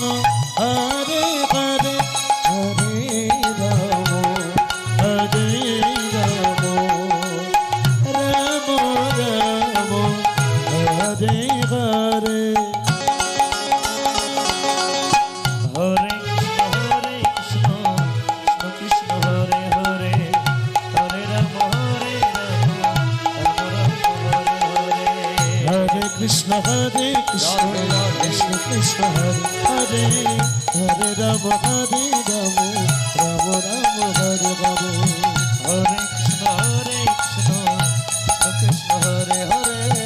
Krishna হরে Krishna হরে, Krishna Krishna Krishna Hare Hare Hare Ram হরে Ram Ram Ram, Hare Hare Hare Krishna হরে Krishna Krishna Hare Hare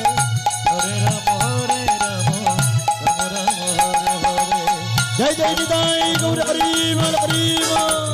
Hare Ram হরে Ram Ram Ram, Hare Hare. জয় জয় Nitai Gour Hari Hari বল।